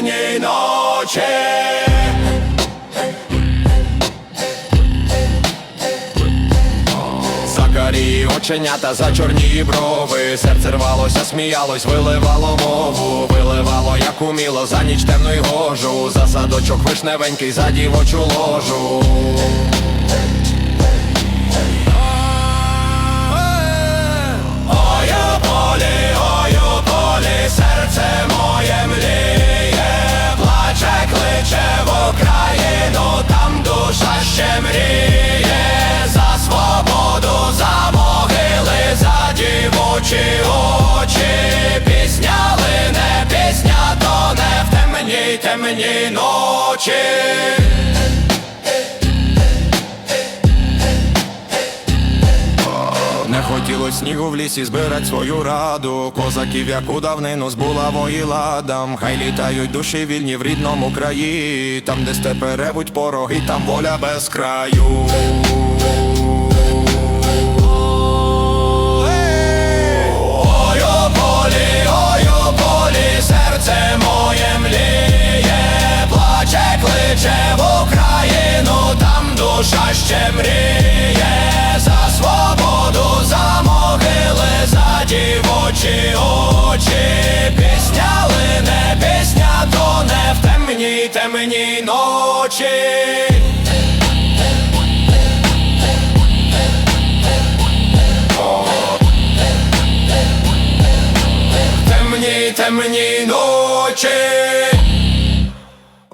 темній, ночі. Закарі оченята за чорні брови. Серце рвалося, сміялось, виливало мову. Виливало, як уміло, за ніч темну й гожу. За садочок вишневенький, за дівочу ложу ще мріє За свободу, за могили, за дівочі очі. Пісня лине, пісня тоне в темній, темній ночі Не хотілось снігу в лісі збирать свою раду Козаків, як у давнину збула мої ладам Хай літають душі вільні в рідному краї Там, де степи ревуть пороги, там воля без краю Ой, у темній, ночі. Темній, темній ночі